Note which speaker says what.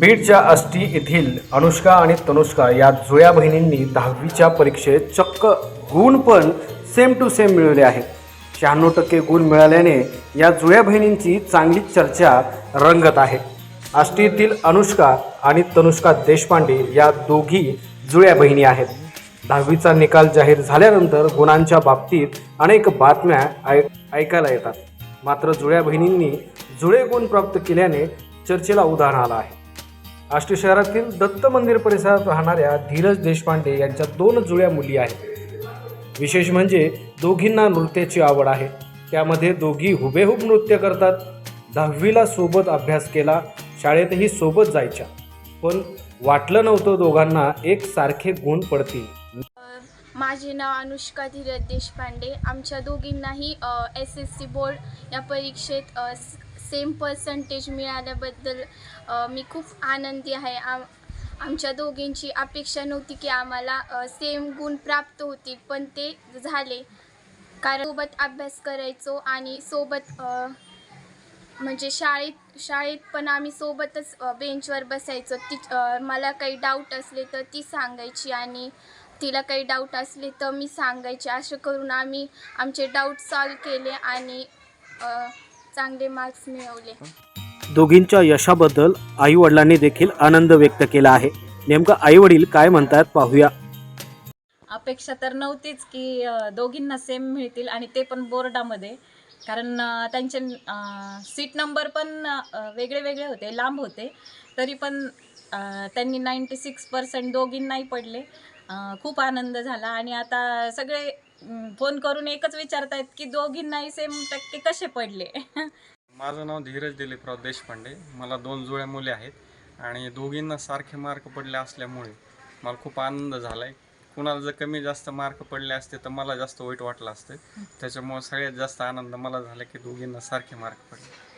Speaker 1: बीडच्या आष्टी येथील अनुष्का आणि तनुष्का या जुळ्या बहिणींनी दहावीच्या परीक्षेत चक्क गुण पण सेम टू सेम मिळवले आहेत. शहाण्णव टक्के गुण मिळाल्याने या जुळ्या बहिणींची चांगलीच चर्चा रंगत आहे. आष्टी येथील अनुष्का आणि तनुष्का देशपांडे या दोघी जुळ्या बहिणी आहेत. दहावीचा निकाल जाहीर झाल्यानंतर गुणांच्या बाबतीत अनेक बातम्या ऐ ऐकायला येतात. मात्र जुळ्या बहिणींनी जुळे गुण प्राप्त केल्याने चर्चेला उदाहरण आलं आहे. आष्टी शहरातील दत्त मंदिर परिसरात राहणाऱ्या धीरज देशपांडे यांच्या दोन जुळ्या मुली आहेत. विशेष म्हणजे दोघींना नृत्याची आवड आहे. त्यामध्ये दोघी हुबेहूब नृत्य करतात. दहावीला सोबत अभ्यास केला शाळेतही सोबत जायच्या. पण वाटलं नव्हतं दोघांना एक सारखे गुण पडतील.
Speaker 2: माझे नाव अनुष्का धीरज देशपांडे. आमच्या दोघींनाही एस एस सी बोर्ड या परीक्षेत सेम पर्सेंटेज मिळाल्याबद्दल मी खूप आनंदी आहे. आम आमच्या दोघींची अपेक्षा नव्हती की आम्हाला सेम गुण प्राप्त होतील पण ते झाले. कारण सोबत अभ्यास करायचो आणि सोबत म्हणजे शाळेत शाळेत पण आम्ही सोबतच बेंचवर बसायचो. ती मला काही डाऊट असले तर ती सांगायची आणि तिला काही डाऊट असले तर मी सांगायचे. असं करून आम्ही आमचे डाऊट सॉल्व केले आणि चांगले मार्क्स मिळवले.
Speaker 1: दोघींच्या यशाबद्दल आई वडिलांनी देखील आनंद व्यक्त केला आहे. नेमकं आई वडील काय म्हणतात पाहूया.
Speaker 3: अपेक्षा तर नव्हतीच की अ, दोघींना सेम मिळतील आणि ते पण बोर्डामध्ये. कारण अ, त्यांचे सीट नंबर पण अ, वेगळे वेगळे होते लांब होते. तरी पण अ, त्यांनी नाईंटी सिक्स पर्सेंट दोघींनाही पडले. अ, खूप आनंद झाला आणि आता सगळे फोन करून एकच विचारतायत की दोघींनाही सेम टक्के कसे पडले?
Speaker 4: माझं नाव धीरज दिलीपराव देशपांडे. मला दोन जुळ्या मुले आहेत आणि दोघींना सारखे मार्क पडले असल्यामुळे मला खूप आनंद झाला आहे कुणाला जर कमी जास्त मार्क पडले असते तर मला जास्त वाईट वाटलं असतं. त्याच्यामुळे सगळ्यात जास्त आनंद मला झाला की दोघींना सारखे मार्क पडले.